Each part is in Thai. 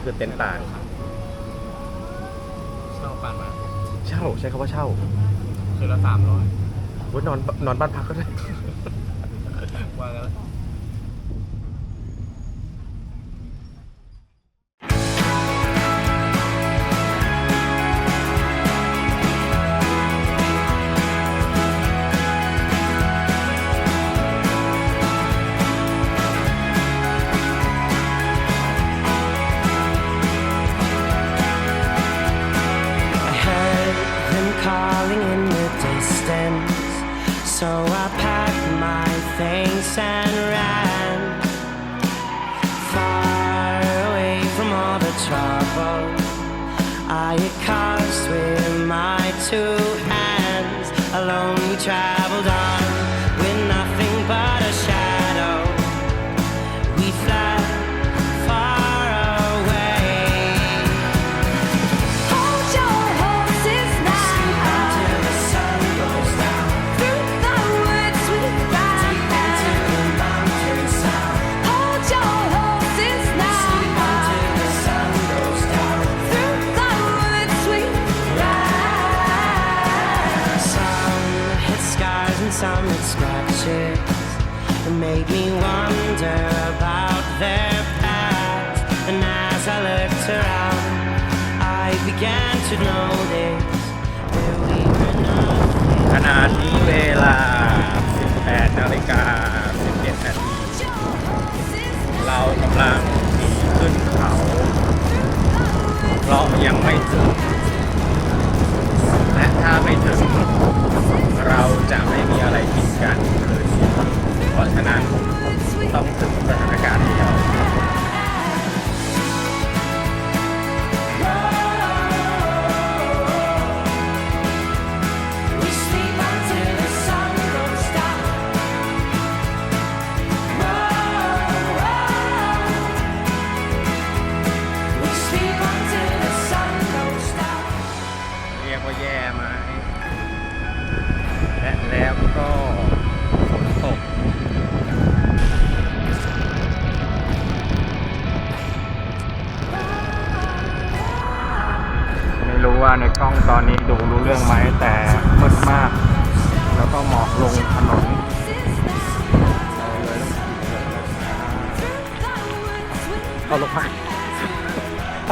นี้คือเต็นท์ตาลเช่าปั่นมาเช่าใช้คำว่าเช่าคือละสามร้อยว่านอนนอนบ้านพักก็ได้ว่ากันแล้ว Are you caught with my two hands? Alone we try. Made me wonder about their past. And as I looked around, I began to notice where we were nothing. ขณะนี้เวลา 18นาฬิกา11นาที Your horses now. เรากำลังหนีขึ้นเขาเพราะยังไม่ถึง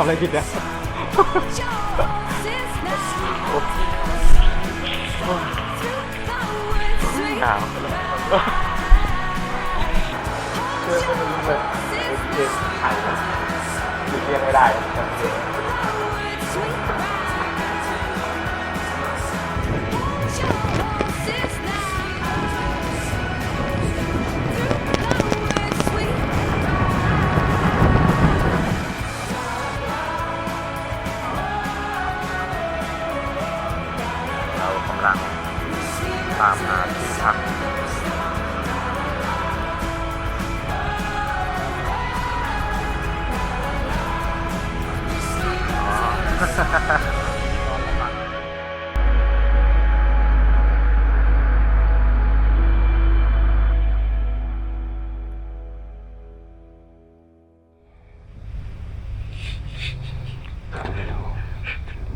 ทำอะไรผิดเนี่ยหนาวเพื่อนไม่รู้เลยเรียนถ่ายนะหลีกเรียกไม่ได้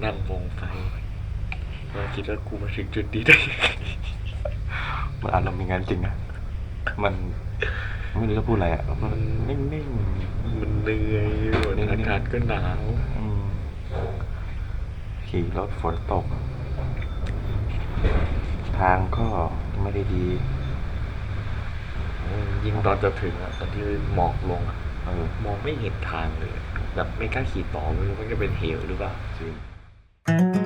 นั่งมองไปมาคิดว่ากูมาถึงจุดนี้ได้ยังไงมันอารมณ์อย่างนั้นจริงนะมันไม่รู้จะพูดอะไรอะมันนิ่งมันเหนื่อยอากาศก็หนาวๆอืมขี่รถฝนตก ทางก็ไม่ได้ดี ยิ่งตอนจะถึงอะตอนที่หมอกลงอะเออมองไม่เห็นทางเลย แบบไม่กล้าขี่ต่อไม่รู้ว่าจะเป็นเหวหรือเปล่าจริง I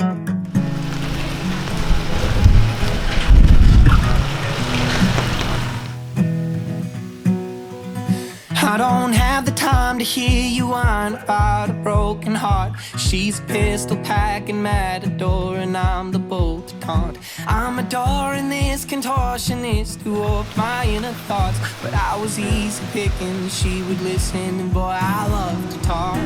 don't have the time to hear you whine about a broken heart. She's pistol packing matador, and I'm the bolt to taunt. I'm adoring this contortionist who warped my inner thoughts. But I was easy picking, she would listen, and boy, I love to talk.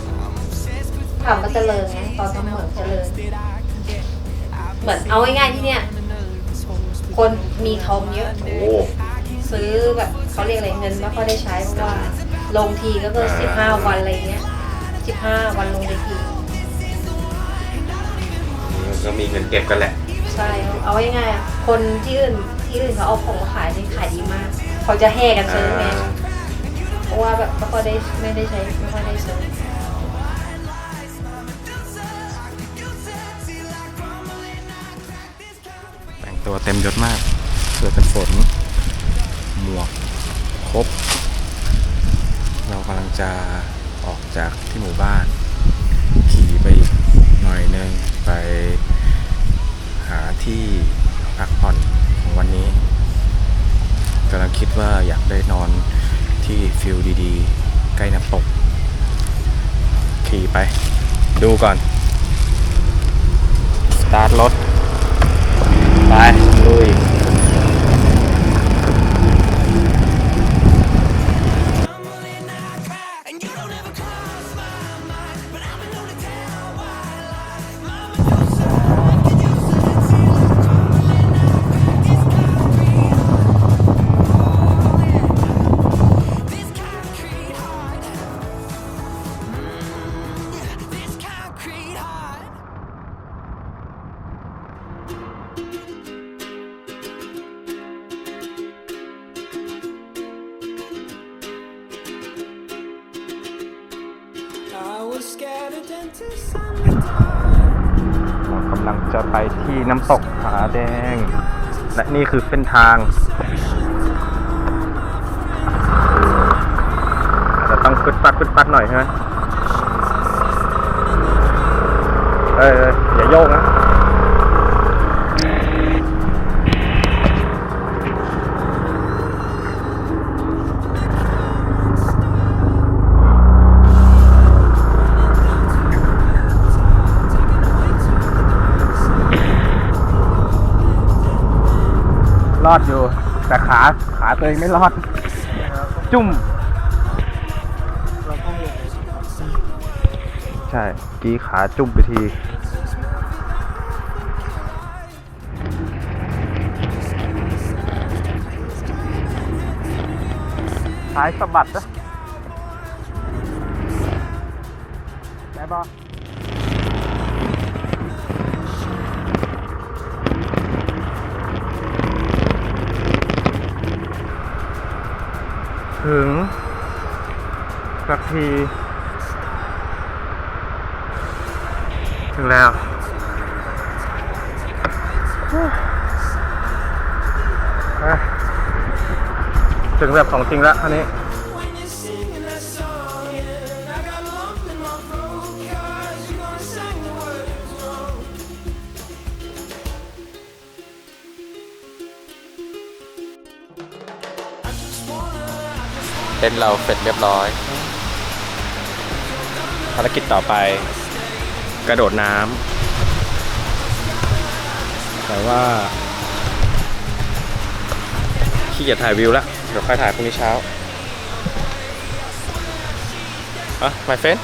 ถามว่าเจริญไงตอนทำเหมือนเจริญเหมือนเอาง่ายๆที่เนี่ย คนมีทองเยอะ โอ้ซื้อแบบเขาเรียกอะไรเงินไม่ค่อยได้ใช้เพราะว่า ลงทีก็คือสิบห้าวันอะไรเงี้ยสิบห้าวันลงไปทีก็มีเงินเก็บกันแหละ ใช่เอาง่ายๆอะคนที่อื่นที่อื่นเขาเอาของมาขายนี่ขายดีมากเขาจะแห่กันซื้อไงเพราะว่าแบบไม่ค่อยได้ไม่ได้ใช้ไม่ค่อยได้ซื้อ ตัวเต็มยศมากเสื้อกันฝน หมวก ครบ เรากำลังจะออกจากที่หมู่บ้าน ขี่ไปอีกหน่อยหนึงไปหาที่พักผ่อนของวันนี้กำลังคิดว่าอยากได้นอนที่ฟิลดีๆ ใกล้น้ำตก ขี่ไป ดูก่อน สตาร์ทรถ ไปลุย ง และนี่คือเส้นทางอาจะต้องฟึดฟัดฟึดฟัดหน่อยใช่ไหมเออเอออย่าโยกนะ รอดอยู่ แต่ขาขาตัวเองไม่รอด จุ่มใช่กี้ขาจุ่มไปที สายสะบัดนะได้ปะ ถึงสักที ถึงแล้วถึงแบบของจริงแล้วอันนี้ เต้นเราเสร็จเรียบร้อย ภารกิจต่อไป กระโดดน้ำแต่ว่าขี้เกียจถ่ายวิวแล้วเดี๋ยวค่อยถ่ายพรุ่งนี้เช้าอะ my friend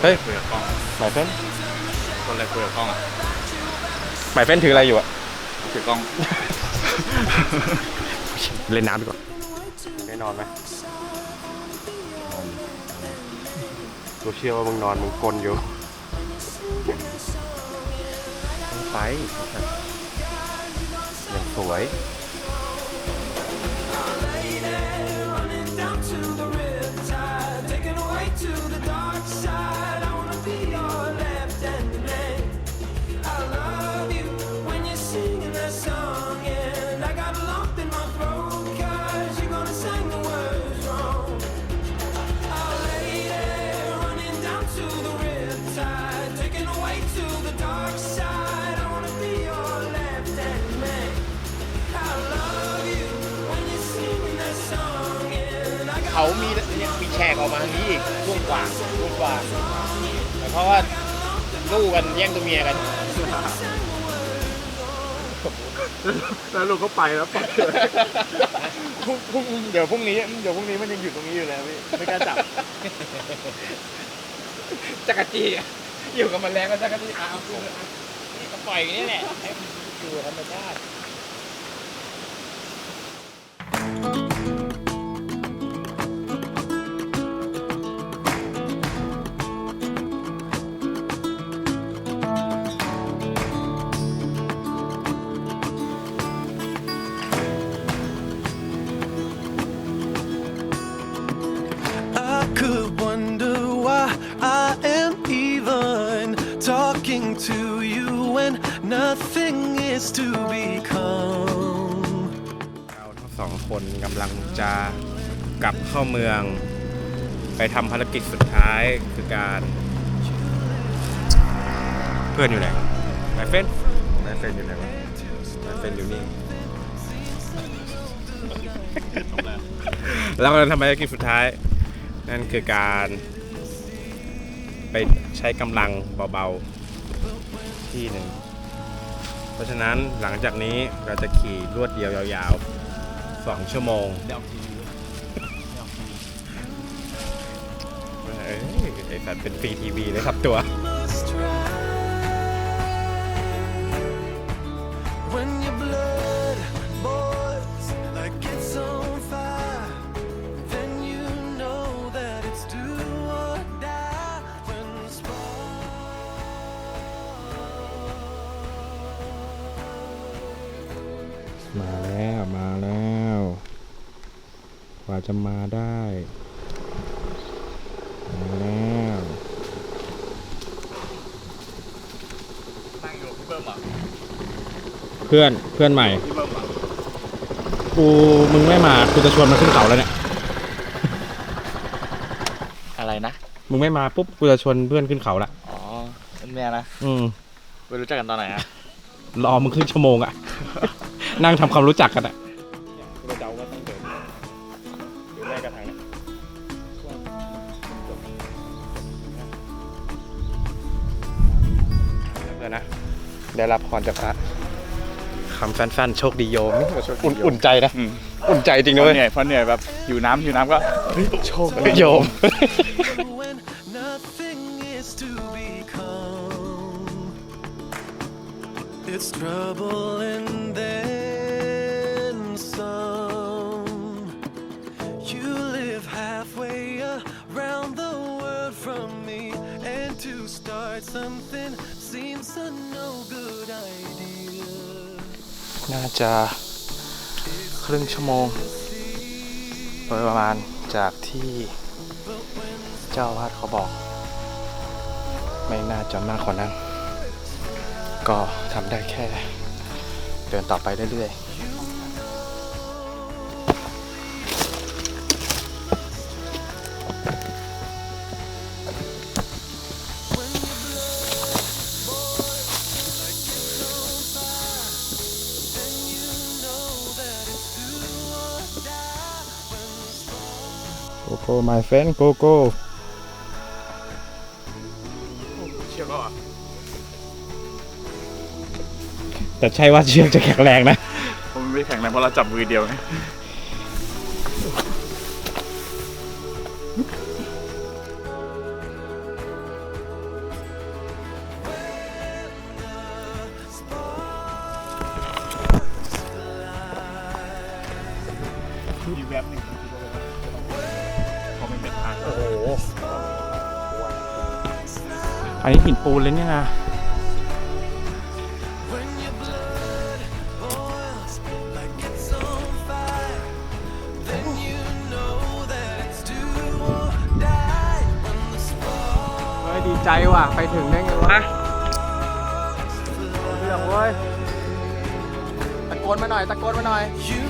เฮ้ยคุยกับกล้อง my friend คนอะไรคุยกับกล้องอะ my friend ถืออะไรอยู่อะถือกล้อง เล่นน้ำดีกว่าได้ นอนไหมกูเชื่อว่ามึงนอนมึงกลนอยู่ไปอย่างสวย ออกมาทางนี้อีกช่วงกว่าช่วงกว่าแต่เพราะว่าสู้กันแย่งตัวเมียกัน แล้วลูกก็ไปแล้วปล่อยพรุ่งพรุ่งเดี๋ยวพรุ่งนี้เดี๋ยวพรุ่งนี้มันยังอยู่ตรงนี้อยู่แล้วพี่ไม่กล้าจับ จักรจีอะอยู่กับมันแรงก็จักรจีอ้าวก็ปล่อยอย่างนี้แหละให้มันอยู่กับธรรมชาติ nothing is to become. เราทั้งสองคนกำลังจะกลับเข้าเมือง ไปทำภารกิจสุดท้ายคือการ เพื่อนอยู่ไหนนายเฟนนายเฟนอยู่ไหนวะนายเฟนอยู่นี่เรากำลังทำภารกิจสุดท้าย นั่นคือการ ไปใช้กำลังเบาๆที่หนึ่งเพ ราะฉะนั้นหลังจากนี้เราจะขี่รวดเดียวยาวๆสองชั่วโมงเอ้ยไอสัตว์เป็นฟรีทีวีเลยครับตัว จะมาได้มาแล้วนั่งอยู่พี่เบิ้มอะเพื่อนเพื่อนใหม่ พี่เบิ้มอะกูมึงไม่มากูจะชวนมาขึ้นเขาแล้วเนี่ย อะไรนะ มึงไม่มาปุ๊บกูจะชวนเพื่อนขึ้นเขาละอ๋อเป็นแม่นะอืม ไปรู้จักกันตอนไหนอะรอมึงครึ่งชั่วโมงอะ นั่งทำความรู้จักกันอะ นนะ ได้รับพรจากพระคำสั้นๆ โชคดีโยมอุ่นอุ่นใจนะ อืม อุ่นใจจริงเพนะราะเว้ยเหนื่อยเพราะเหนื่อยแบบหิวน้ำหิวน้ำก็เฮ้ยโชคดีโยม when nothing is to become. It's trouble and then to start something seems a no good idea. น่าจะครึ่งชั่วโมง โดยประมาณจากที่เจ้าวาดเขาบอก ไม่น่าจะมากกว่านั้น ก็ทำได้แค่ เดินต่อไปเรื่อยๆ โกโก้ my friend โกโก้เชื่อก็อะแต่ใช่ว่าเชือกจะแข็งแรงนะ ผมไม่แข็งแรงเพราะเราจับมือเดียวไงมีแวบหนึ่งผมคิดว่าแบ อันนี้หินปูนเลยเนี่ยนะ When your blood boils like it's on fire, then you know that it's do or die. When the spark เฮ้ยดีใจว่ะ ไปถึงได้ไงวะเรื่องเว้ย ตะโกนมาหน่อย ตะโกนมาหน่อย you